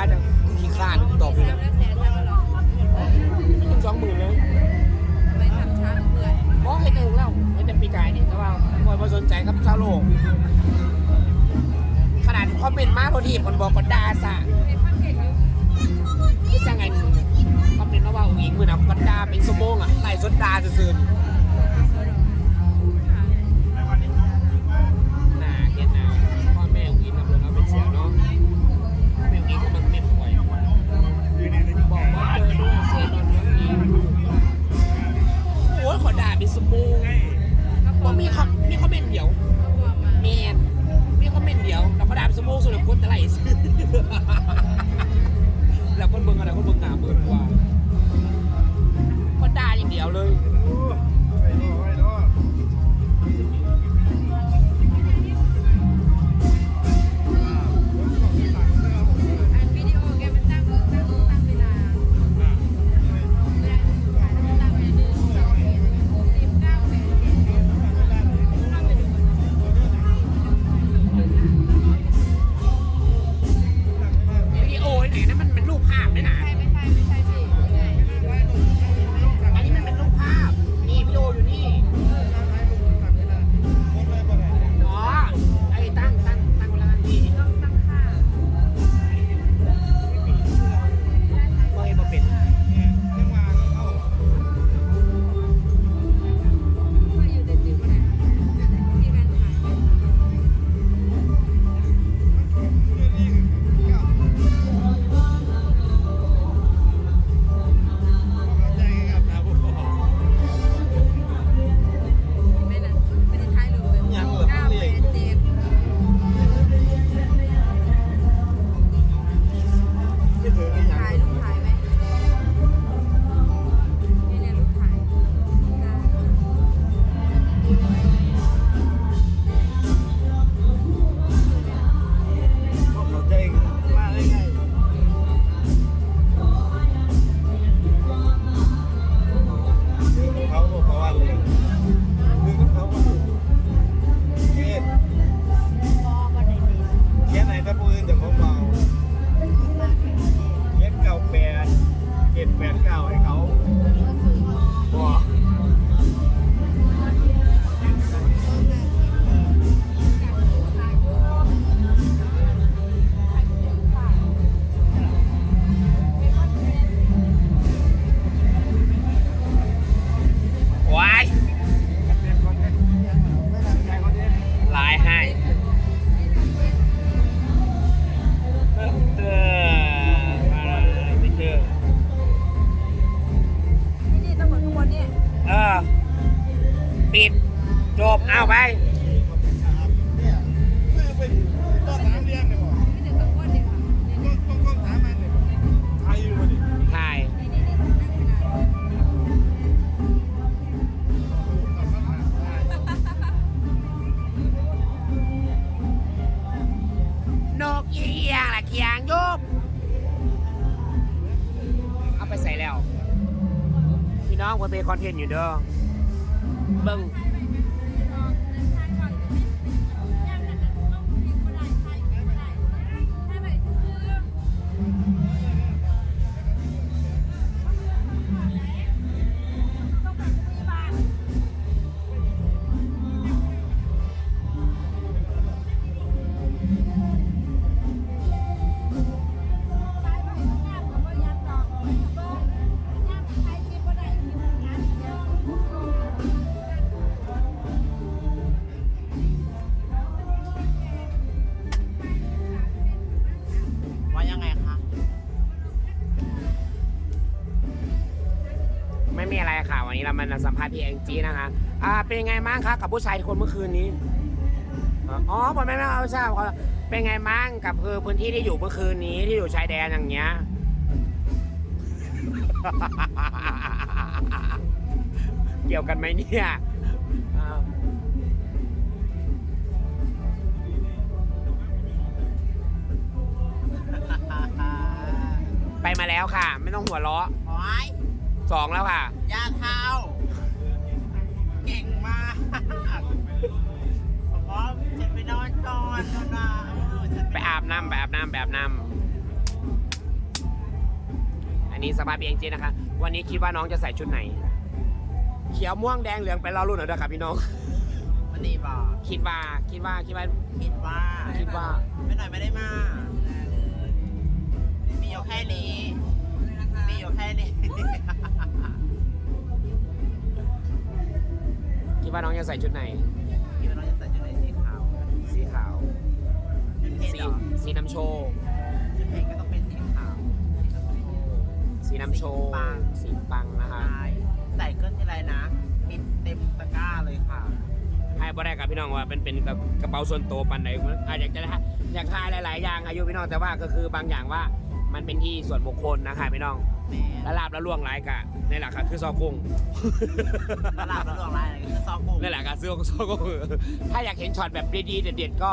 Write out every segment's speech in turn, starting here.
าจังขี้คลาดตอบเลยสองหมื่นเลยบอกให้หนึ่งแล้วม่จะปีกายนี่แต่ว่าคนมาสนใจครับชาวโลก ขนาดคอมเมนต์มากคนที่คนบอกคนด่าซะนี่จะไงคอมเมนต์มาว่าอุ้งอิงมือนะคนด่าเป็นสมองอะไล่สดด่าสื่อ น้องผมเป็นคอนเทนต์อยู่เด้อเบิ้ง วันนี้เรามาสัมภาษณ์พี่แองจี้นะคะ อ่า เป็นยังไงบ้างคะกับผู้ชายคนเมื่อคืนนี้ อ๋อผมไม่ไม่เอาทราบเป็นไงบ้างกับคือพื้นที่ที่อยู่เมื่อคืนนี้ที่อยู่ชายแดนอย่างเงี้ย เกี่ยวกันไหมเนี่ยไปมาแล้วค่ะ ไม่ต้องหัวเราะ สองแล้วค่ะ ยาเท้าเก่งมากบอกว่าฉันไปนอนก่อนนะอนไปอาบน้ำไปอาบน้ำไปอาบน้ำอันนี้สภาพเองเจนะคะ วันนี้คิดว่าน้องจะใส่ชุดไหน เขียวม่วงแดงเหลืองไปรอรุ่นหน่อยนะครับพี่น้อง วันนี้บอคิดว่าคิดว่าคิดว่า คิดว่าคิดว่า ไม่หน่อยไม่ได้มา มีอยู่แค่นี้ มีอยู่แค่นี้ คิดว่าน้องจะใส่ชุดไหน คิดว่าน้องจะใส่ชุดไหนสีขาวสีขาวชุดเพชรสีเหรอสีน้ำโชว์ชุดเพชรก็ต้องเป็นสีขาวสีน้ำโชว์ สีน้ำโชว์ปัง สีปังนะคะใช่ใส่เกินที่ไรนะปิดเต็มตะกร้าเลยค่ะให้บ่ได้กับพี่น้องว่าเป็นเป็นแบบกระเป๋าส่วนตัวปันไหนอาจอยากจะอยากทายหลาย ๆ อย่างอายุพี่น้องแต่ว่าก็คือบางอย่างว่ามันเป็นที่ส่วนบุคคลนะคะพี่น้องแม่และลาบและล่วงหลายกะนี่แหละค่ะคือซอกุ้ง ตลาดระดวงลายอะไรก็คือ ซอกุ้งนี่แหละค่ะซื้อซอกุ้งถ้าอยากเห็นช็อตแบบดีๆเด็ดๆก็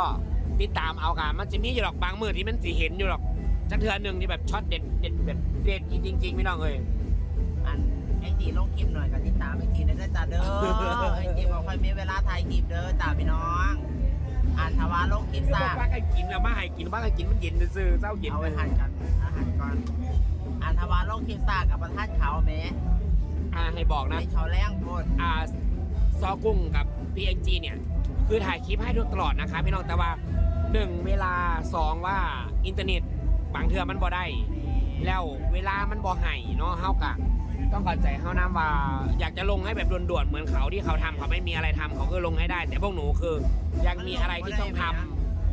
ติดตามเอาค่ะมันจะมีอยู่หรอกบางมือที่มันสิเห็นอยู่หรอกจักเทือหนึ่งที่แบบช็อตเด็ดเด็ดแบบเด็ดจริงๆพี่น้องเอ้ยอันไอจีลงคลิปหน่อยกับติดตามไอจีนะเด้อจ้าเด้อไอจีบอกค่อยมีเวลาถ่ายคลิปเด้อจ้าพี่น้องอ่านทว่าลงคลิปซ่าอกว่าให้กินแล้วมาให้กินว่าให้กินมันเย็นซื่อเศร้าเย็นเอาไปหันกันอาหารก่อนอ่านทว่าลงคลิปซ่ากับประธานเขาแม่อ่าให้บอกนะไอเขาแรงโพดอ่า ซอกุ้งกับ PNG เนี่ยคือถ่ายคลิปให้ดูตลอดนะคะพี่น้องแต่ว่าหนึ่งเวลาสองว่าอินเทอร์เน็ตบางเทือมันบ่ได้แล้วเวลามันบ่ให้เนาะเฮากะต้องเข้าใจเฮานะว่า อยากจะลงให้แบบด่วนๆเหมือนเขาที่เขาทำเขาไม่มีอะไรทำเขาก็ลงให้ได้ แต่พวกหนูคือยังมีอะไรที่ต้องท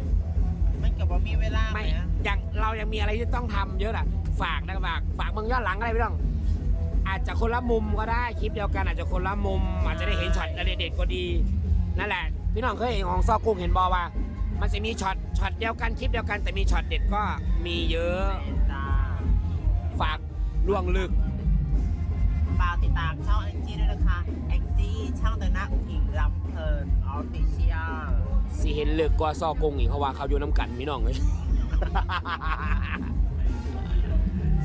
ำมันกับว่ามีเวลาไหมไม่ยังเรายังมีอะไรที่ต้องทำเยอะอะฝากนะฝากฝากเมืองย้อนหลังอะไรพี่น้อง อาจจะคนละมุมก็ได้คลิปเดียวกันอาจจะคนละมุม อาจจะได้เห็นช็อตอะไรเด็ดๆก็ดี นั่นแหละ พี่น้องเคยเห็นของซอกุ้งเห็นบอว่า มันจะมีช็อตช็อตเดียวกันคลิปเดียวกันแต่มีช็อตเด็ดก็มีเยอะจ้าฝากล่วงลึกฝากติดตามช่องไอจีด้วยนะคะไอจีช่างแต่งหน้าอุ้งอิงลำเพลินออฟฟิเชียลสิเห็นลึกกว่าซอกุ้งอีกเพราะว่าเขาอยู่น้ำกันพี่น้องเลย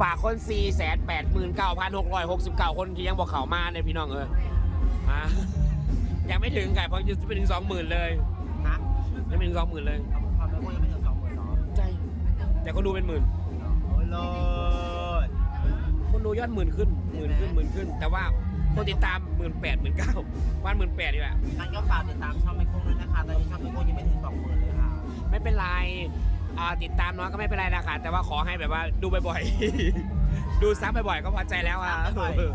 ฝากคน4 8 9 6 6 9 คนที่ยังบอกเขามาเนี่ยพี่น้องเอออะยังไม่ถึงไก่เพราะจะไปถึง 20,000 เลยฮะยังไม่ถึง 20,000 เลยความไม่ควรยังไม่ถึงสองหมื่นหรอใช่แต่คนดูเป็นหมื่น โอ้ยโลด คนดูยอดหมื่นขึ้นหมื่นขึ้นหมื่นขึ้น แต่ว่าคนติดตามหมื่นแปดหมื่นเก้าวันหมื่นแปดดีแหละนั่นก็ฝากติดตามช่องไม่คุ้งด้วยนะคะ ตอนนี้ช่องไม่คุ้งยังไม่ถึงสองหมื่นเลยค่ะ ไม่เป็นไร อ่าติดตามน้อยก็ไม่เป็นไรนะคะแต่ว่าขอให้แบบว่าดูบ่อยๆ ดูซ้ำบ่อยๆก็พอใจแล้วอะ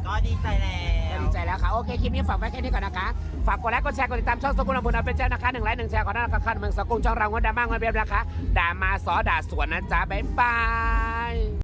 ก็ดีใจแล้ก็วดีใจแล้วค่ะโอเคคลิปนี้ฝากไว้แค่นี้ก่อนนะคะฝากกดไลค์กดแชร์กดติดตามช่องสกุลอำพลเอาเป็นเจ้านะคะหนึ่งไลค์หนึ่งแชร์ขอต้อนรับกับข้าเมืองสกุลช่องเรางดดราม่างดเบียบนะคะด่ามาสอด่าสวนนะจ๊ะบ๊ายบาย